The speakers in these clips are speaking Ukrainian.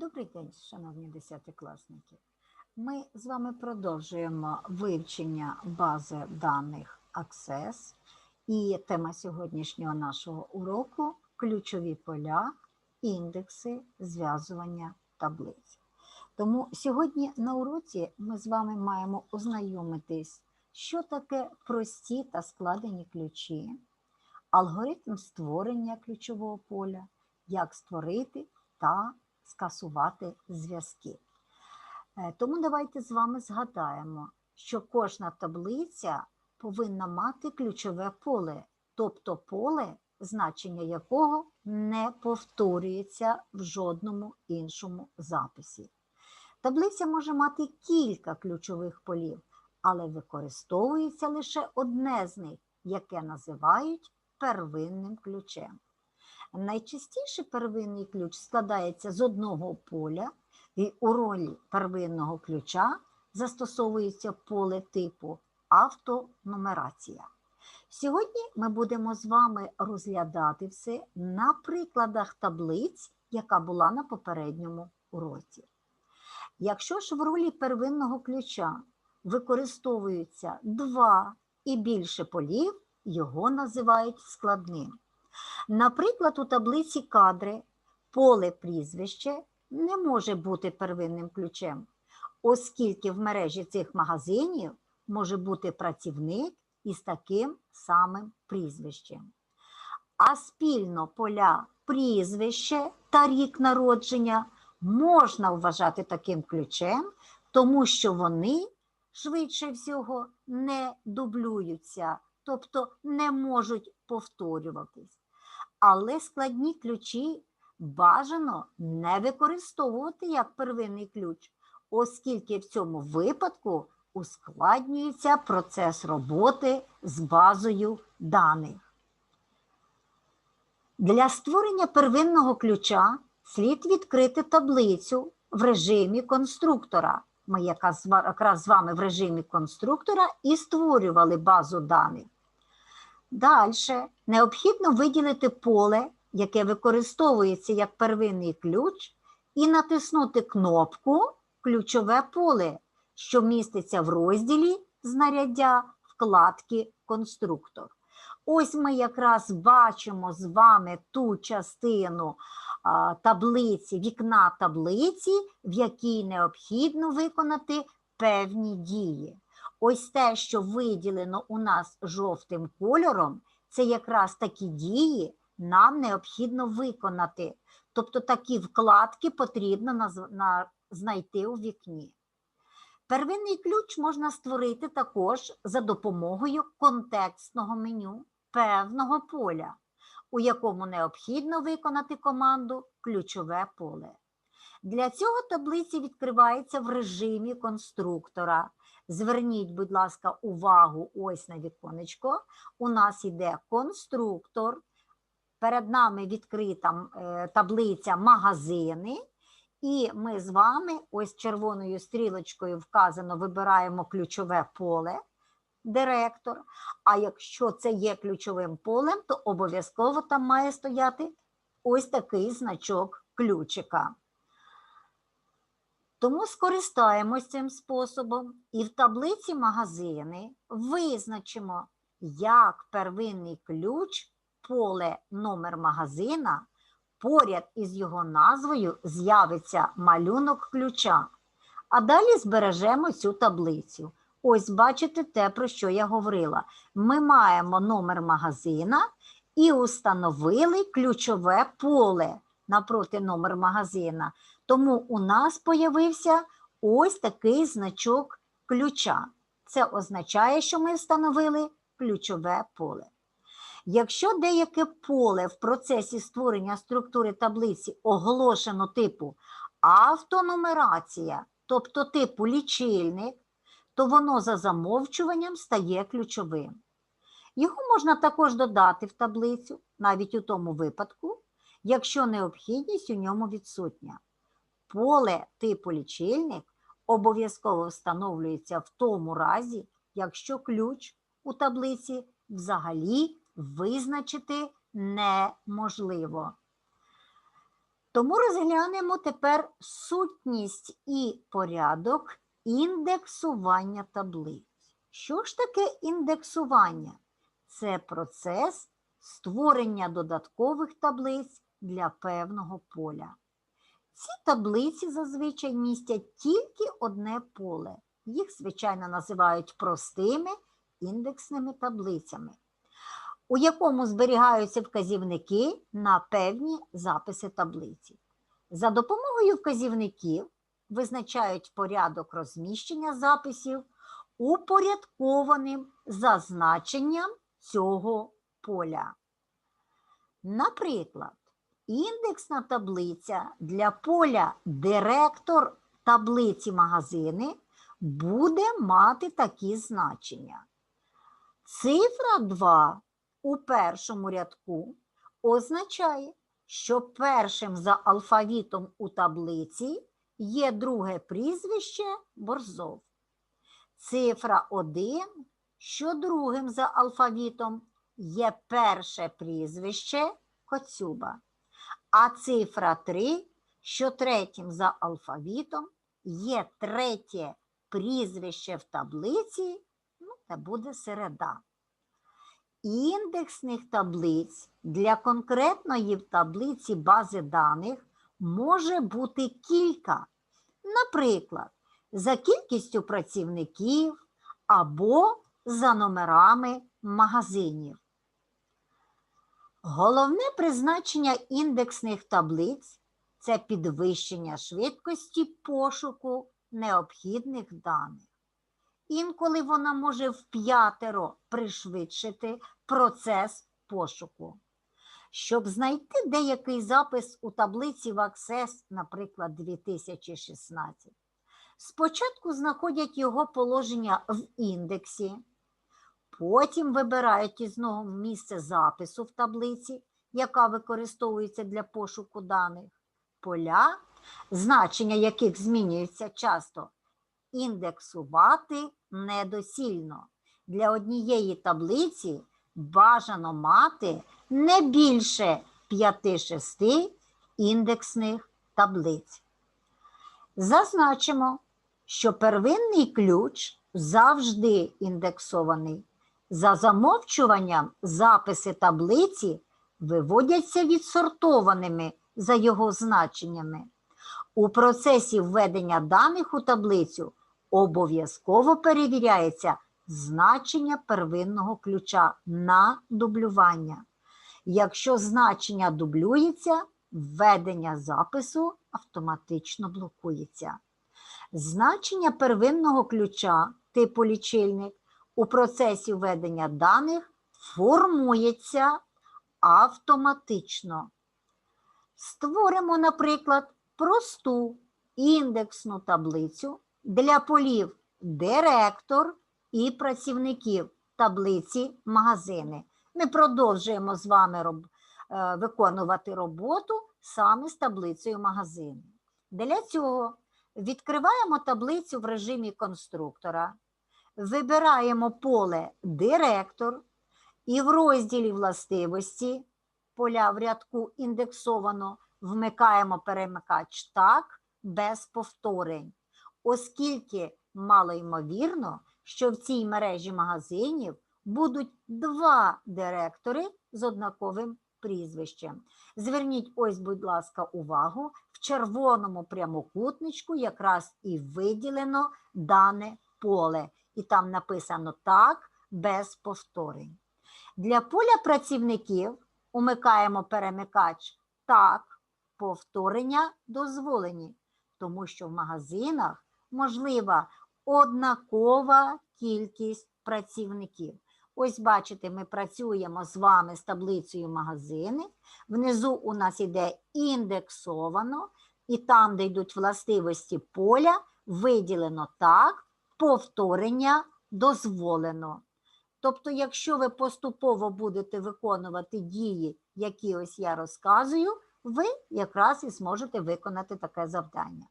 Добрий день, шановні десятикласники. Ми з вами продовжуємо вивчення бази даних Access. І тема сьогоднішнього нашого уроку ключові поля, індекси зв'язування таблиць. Тому сьогодні на уроці ми з вами маємо ознайомитись, що таке прості та складені ключі, алгоритм створення ключового поля, як створити та скасувати зв'язки. Е, Тому давайте з вами згадаємо, що кожна таблиця повинна мати ключове поле, тобто поле, значення якого не повторюється в жодному іншому записі. Таблиця може мати кілька ключових полів, але використовується лише одне з них, яке називають первинним ключем. Найчастіше первинний ключ складається з одного поля, і у ролі первинного ключа застосовується поле типу автонумерація. Сьогодні ми будемо з вами розглядати все на прикладах таблиць, яка була на попередньому уроці. Якщо ж в ролі первинного ключа використовуються два і більше полів, його називають складним. Наприклад, у таблиці кадри поле прізвище не може бути первинним ключем, оскільки в мережі цих магазинів може бути працівник із таким самим прізвищем. А спільно поля прізвище та рік народження можна вважати таким ключем, тому що вони швидше всього не дублюються, тобто не можуть повторюватись. Але складні ключі бажано не використовувати як первинний ключ, оскільки в цьому випадку ускладнюється процес роботи з базою даних. Для створення первинного ключа слід відкрити таблицю в режимі конструктора. Ми якраз з вами в режимі конструктора і створювали базу даних. Далі необхідно виділити поле, яке використовується як первинний ключ, і натиснути кнопку Ключове поле, що міститься в розділі знаряддя вкладки Конструктор. Ось ми якраз бачимо з вами ту частину а, таблиці, вікна таблиці, в якій необхідно виконати певні дії. Ось те, що виділено у нас жовтим кольором, це якраз такі дії нам необхідно виконати. Тобто такі вкладки потрібно наз- на- знайти у вікні. Первинний ключ можна створити також за допомогою контекстного меню певного поля, у якому необхідно виконати команду ключове поле. Для цього таблиці відкривається в режимі конструктора. Зверніть, будь ласка, увагу ось на віконечко. У нас йде конструктор. Перед нами відкрита е, таблиця магазини. І ми з вами ось червоною стрілочкою вказано, вибираємо ключове поле директор. А якщо це є ключовим полем, то обов'язково там має стояти ось такий значок ключика. Тому скористаємось цим способом і в таблиці магазини визначимо, як первинний ключ, поле номер магазина, поряд із його назвою з'явиться малюнок ключа. А далі збережемо цю таблицю. Ось бачите те, про що я говорила. Ми маємо номер магазина і установили ключове поле напроти номер магазина. Тому у нас появився ось такий значок ключа. Це означає, що ми встановили ключове поле. Якщо деяке поле в процесі створення структури таблиці оголошено типу автонумерація, тобто типу лічильник, то воно за замовчуванням стає ключовим. Його можна також додати в таблицю, навіть у тому випадку, якщо необхідність у ньому відсутня. Поле типу лічильник обов'язково встановлюється в тому разі, якщо ключ у таблиці взагалі визначити неможливо. Тому розглянемо тепер сутність і порядок індексування таблиць. Що ж таке індексування? Це процес створення додаткових таблиць для певного поля. Ці таблиці зазвичай містять тільки одне поле. Їх, звичайно, називають простими індексними таблицями, у якому зберігаються вказівники на певні записи таблиці. За допомогою вказівників визначають порядок розміщення записів упорядкованим за значенням цього поля. Наприклад, індексна таблиця для поля директор таблиці магазини буде мати такі значення. Цифра 2 у першому рядку означає, що першим за алфавітом у таблиці є друге прізвище Борзов. Цифра 1, що другим за алфавітом є перше прізвище Коцюба. А цифра 3, що третім за алфавітом є третє прізвище в таблиці, ну, це буде середа. Індексних таблиць для конкретної в таблиці бази даних може бути кілька. Наприклад, за кількістю працівників або за номерами магазинів. Головне призначення індексних таблиць це підвищення швидкості пошуку необхідних даних. Інколи вона може вп'ятеро пришвидшити процес пошуку. Щоб знайти деякий запис у таблиці в Access, наприклад, 2016, спочатку знаходять його положення в індексі, потім вибирають із нього місце запису в таблиці, яка використовується для пошуку даних, поля, значення яких змінюються часто, індексувати недосільно. Для однієї таблиці бажано мати не більше 5-6 індексних таблиць. Зазначимо, що первинний ключ завжди індексований. За замовчуванням записи таблиці виводяться відсортованими за його значеннями. У процесі введення даних у таблицю обов'язково перевіряється значення первинного ключа на дублювання. Якщо значення дублюється, введення запису автоматично блокується. Значення первинного ключа типу лічильник у процесі введення даних формується автоматично. Створимо, наприклад, просту індексну таблицю для полів директор і працівників таблиці магазини. Ми продовжуємо з вами роб... е, виконувати роботу саме з таблицею магазину. Для цього відкриваємо таблицю в режимі конструктора, вибираємо поле Директор і в розділі властивості поля в рядку індексовано вмикаємо перемикач так без повторень, оскільки мало ймовірно, що в цій мережі магазинів будуть два директори з однаковим прізвищем. Зверніть ось, будь ласка, увагу, в червоному прямокутничку якраз і виділено дане поле. І там написано так, без повторень. Для поля працівників умикаємо перемикач так, повторення дозволені, тому що в магазинах можлива однакова кількість працівників. Ось, бачите, ми працюємо з вами з таблицею магазини. Внизу у нас іде індексовано, і там, де йдуть властивості поля, виділено так, повторення дозволено. Тобто, якщо ви поступово будете виконувати дії, які ось я розказую, ви якраз і зможете виконати таке завдання.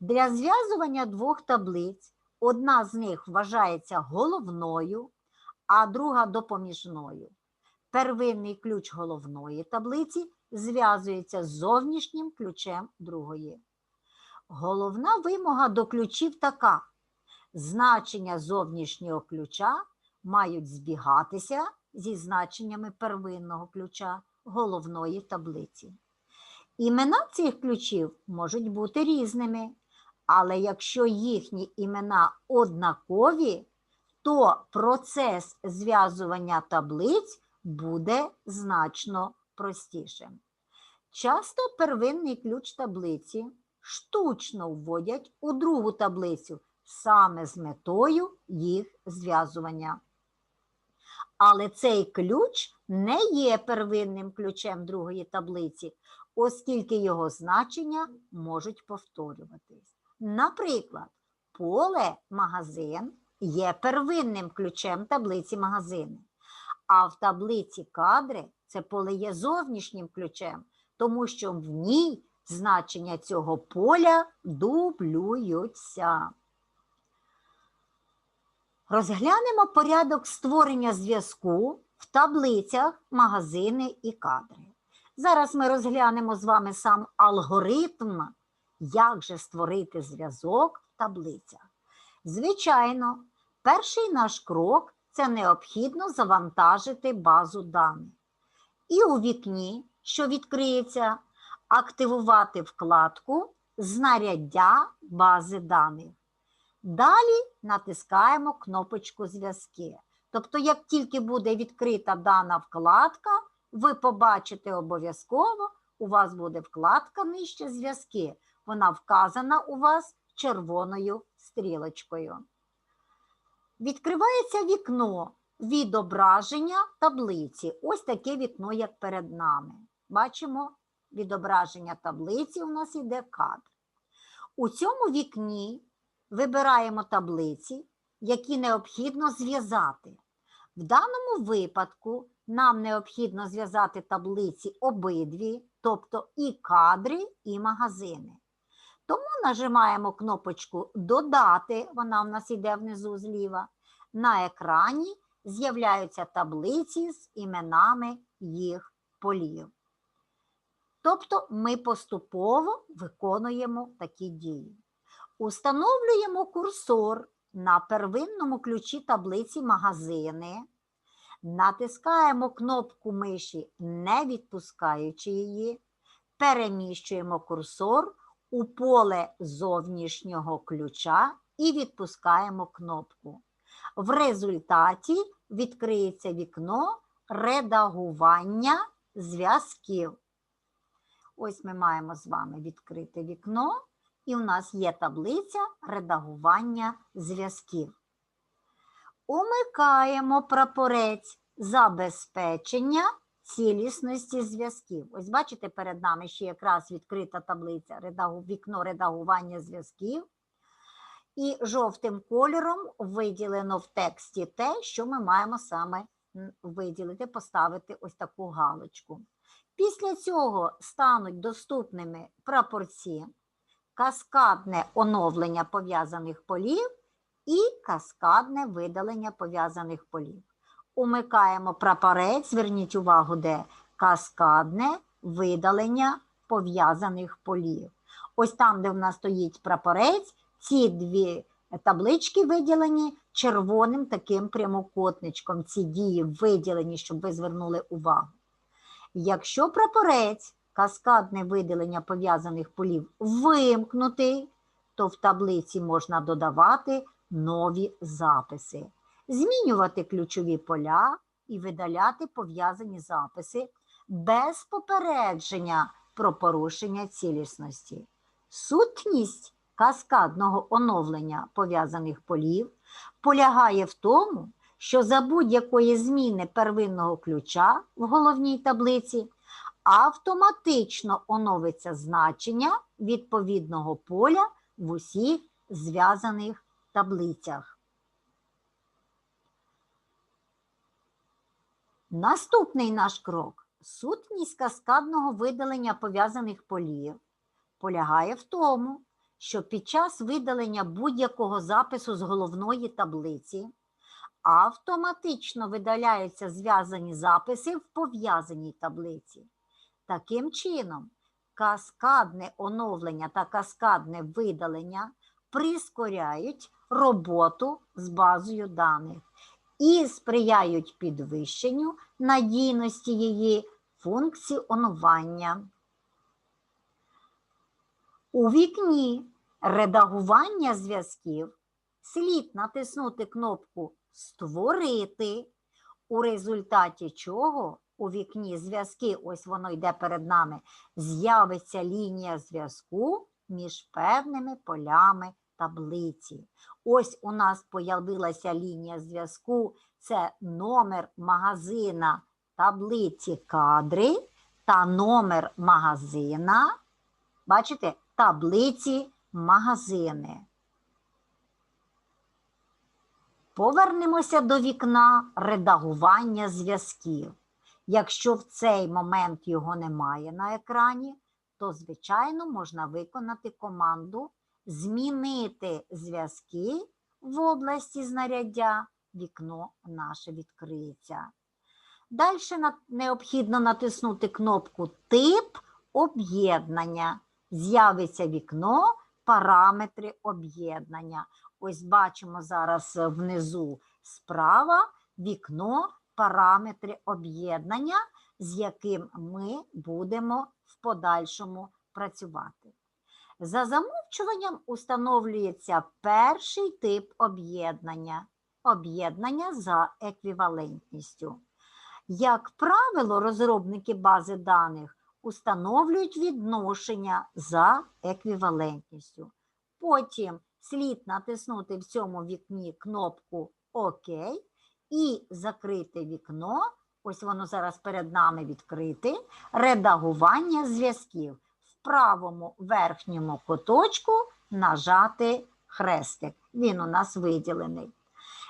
Для зв'язування двох таблиць одна з них вважається головною, а друга допоміжною. Первинний ключ головної таблиці зв'язується з зовнішнім ключем другої. Головна вимога до ключів така: значення зовнішнього ключа мають збігатися зі значеннями первинного ключа головної таблиці. Імена цих ключів можуть бути різними, але якщо їхні імена однакові, то процес зв'язування таблиць буде значно простішим. Часто первинний ключ таблиці штучно вводять у другу таблицю саме з метою їх зв'язування. Але цей ключ не є первинним ключем другої таблиці, оскільки його значення можуть повторюватись. Наприклад, поле магазин є первинним ключем таблиці магазини, а в таблиці кадри це поле є зовнішнім ключем, тому що в ній значення цього поля дублюються. Розглянемо порядок створення зв'язку в таблицях, магазини і кадри. Зараз ми розглянемо з вами сам алгоритм, як же створити зв'язок в таблицях. Звичайно, перший наш крок це необхідно завантажити базу даних. І у вікні, що відкриється, активувати вкладку Знаряддя бази даних. Далі натискаємо кнопочку Зв'язки. Тобто, як тільки буде відкрита дана вкладка, ви побачите обов'язково, у вас буде вкладка нижче зв'язки. Вона вказана у вас червоною стрілочкою. Відкривається вікно відображення таблиці. Ось таке вікно, як перед нами. Бачимо відображення таблиці, у нас йде кадр. У цьому вікні вибираємо таблиці, які необхідно зв'язати. В даному випадку нам необхідно зв'язати таблиці обидві, тобто і кадри, і магазини. Тому нажимаємо кнопочку Додати, вона в нас йде внизу зліва. На екрані з'являються таблиці з іменами їх полів. Тобто ми поступово виконуємо такі дії. Установлюємо курсор на первинному ключі таблиці магазини, натискаємо кнопку миші, не відпускаючи її, переміщуємо курсор у поле зовнішнього ключа і відпускаємо кнопку. В результаті відкриється вікно редагування зв'язків. Ось ми маємо з вами відкрите вікно, і у нас є таблиця редагування зв'язків. Умикаємо прапорець забезпечення цілісності зв'язків. Ось бачите, перед нами ще якраз відкрита таблиця вікно редагування зв'язків. І жовтим кольором виділено в тексті те, що ми маємо саме виділити, поставити ось таку галочку. Після цього стануть доступними прапорці, каскадне оновлення пов'язаних полів і каскадне видалення пов'язаних полів. Умикаємо прапорець, зверніть увагу, де каскадне видалення пов'язаних полів. Ось там, де в нас стоїть прапорець, ці дві таблички виділені червоним таким прямокутничком. Ці дії виділені, щоб ви звернули увагу. Якщо прапорець, каскадне виділення пов'язаних полів вимкнутий, то в таблиці можна додавати нові записи, змінювати ключові поля і видаляти пов'язані записи без попередження про порушення цілісності. Сутність каскадного оновлення пов'язаних полів полягає в тому, що за будь-якої зміни первинного ключа в головній таблиці автоматично оновиться значення відповідного поля в усіх зв'язаних таблицях. Наступний наш крок сутність каскадного видалення пов'язаних полів полягає в тому, що під час видалення будь-якого запису з головної таблиці автоматично видаляються зв'язані записи в пов'язаній таблиці. Таким чином, каскадне оновлення та каскадне видалення прискоряють роботу з базою даних і сприяють підвищенню надійності її функціонування. У вікні редагування зв'язків слід натиснути кнопку Створити, у результаті чого у вікні зв'язки, ось воно йде перед нами, з'явиться лінія зв'язку між певними полями таблиці. Ось у нас появилася лінія зв'язку, це номер магазина таблиці кадри та номер магазина, бачите, таблиці магазини. Повернемося до вікна редагування зв'язків. Якщо в цей момент його немає на екрані, то, звичайно, можна виконати команду Змінити зв'язки в області знаряддя, вікно наше відкриється. Далі необхідно натиснути кнопку Тип об'єднання. З'явиться вікно Параметри об'єднання. Ось бачимо зараз внизу справа вікно параметри об'єднання, з яким ми будемо в подальшому працювати. За замовчуванням установлюється перший тип об'єднання об'єднання за еквівалентністю. Як правило, розробники бази даних установлюють відношення за еквівалентністю. Потім слід натиснути в цьому вікні кнопку ОК і закрити вікно. Ось воно зараз перед нами відкрите. Редагування зв'язків. В правому верхньому куточку нажати хрестик. Він у нас виділений.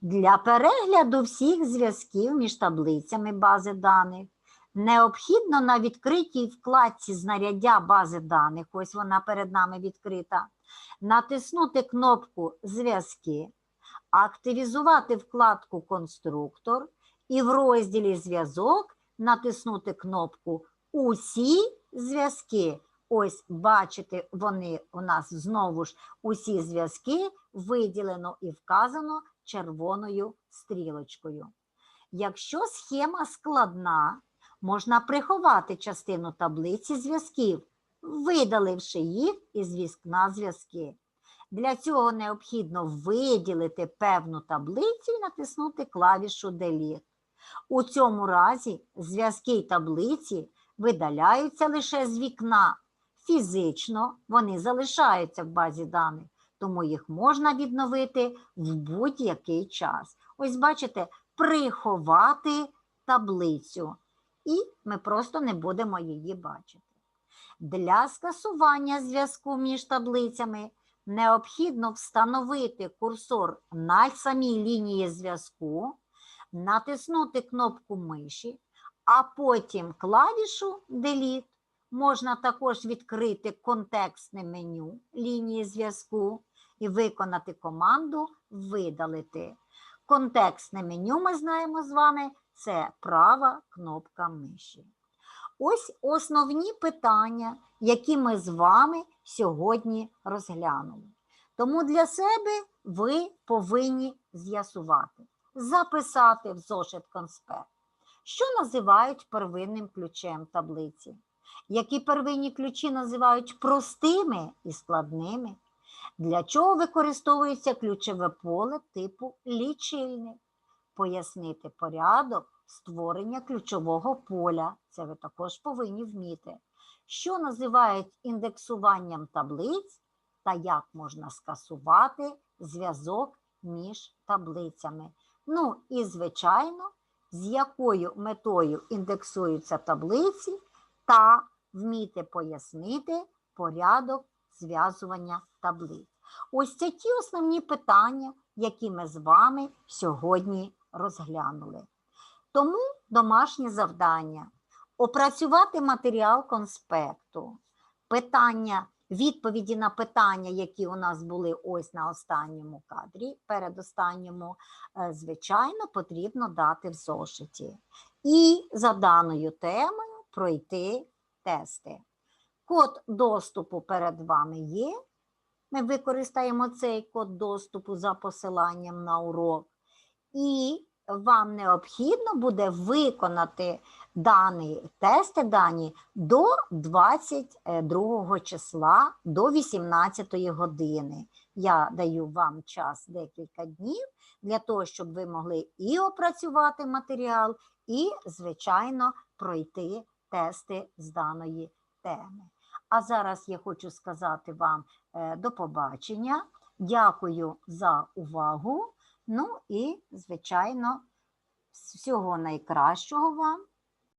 Для перегляду всіх зв'язків між таблицями бази даних необхідно на відкритій вкладці знаряддя бази даних, ось вона перед нами відкрита, натиснути кнопку Зв'язки, активізувати вкладку Конструктор і в розділі Зв'язок натиснути кнопку Усі зв'язки. Ось, бачите, вони у нас знову ж усі зв'язки виділено і вказано червоною стрілочкою. Якщо схема складна, можна приховати частину таблиці зв'язків, видаливши їх із вікна зв'язки. Для цього необхідно виділити певну таблицю і натиснути клавішу Delete. У цьому разі зв'язки таблиці видаляються лише з вікна. Фізично вони залишаються в базі даних, тому їх можна відновити в будь-який час. Ось, бачите, приховати таблицю, і ми просто не будемо її бачити. Для скасування зв'язку між таблицями необхідно встановити курсор на самій лінії зв'язку, натиснути кнопку миші, а потім клавішу Delete. Можна також відкрити контекстне меню лінії зв'язку і виконати команду Видалити. Контекстне меню ми знаємо з вами це права кнопка миші. Ось основні питання, які ми з вами сьогодні розглянули. Тому для себе ви повинні з'ясувати, записати в зошит конспект, що називають первинним ключем таблиці, які первинні ключі називають простими і складними, для чого використовується ключове поле типу лічильник, пояснити порядок створення ключового поля. Це ви також повинні вміти. Що називають індексуванням таблиць та як можна скасувати зв'язок між таблицями. Ну і, звичайно, з якою метою індексуються таблиці, та вміти пояснити порядок зв'язування таблиць. Ось це ті основні питання, які ми з вами сьогодні розглянули. Тому домашнє завдання опрацювати матеріал конспекту, питання, відповіді на питання, які у нас були ось на останньому кадрі, передостанньому, е, звичайно, потрібно дати в зошиті. І за даною темою пройти тести. Код доступу перед вами є. Ми використаємо цей код доступу за посиланням на урок. І вам необхідно буде виконати дані тести дані до 22 числа до 18 години. Я даю вам час декілька днів для того, щоб ви могли і опрацювати матеріал, і, звичайно, пройти тести з даної теми. А зараз я хочу сказати вам е, до побачення. Дякую за увагу. Ну і, звичайно, всього найкращого вам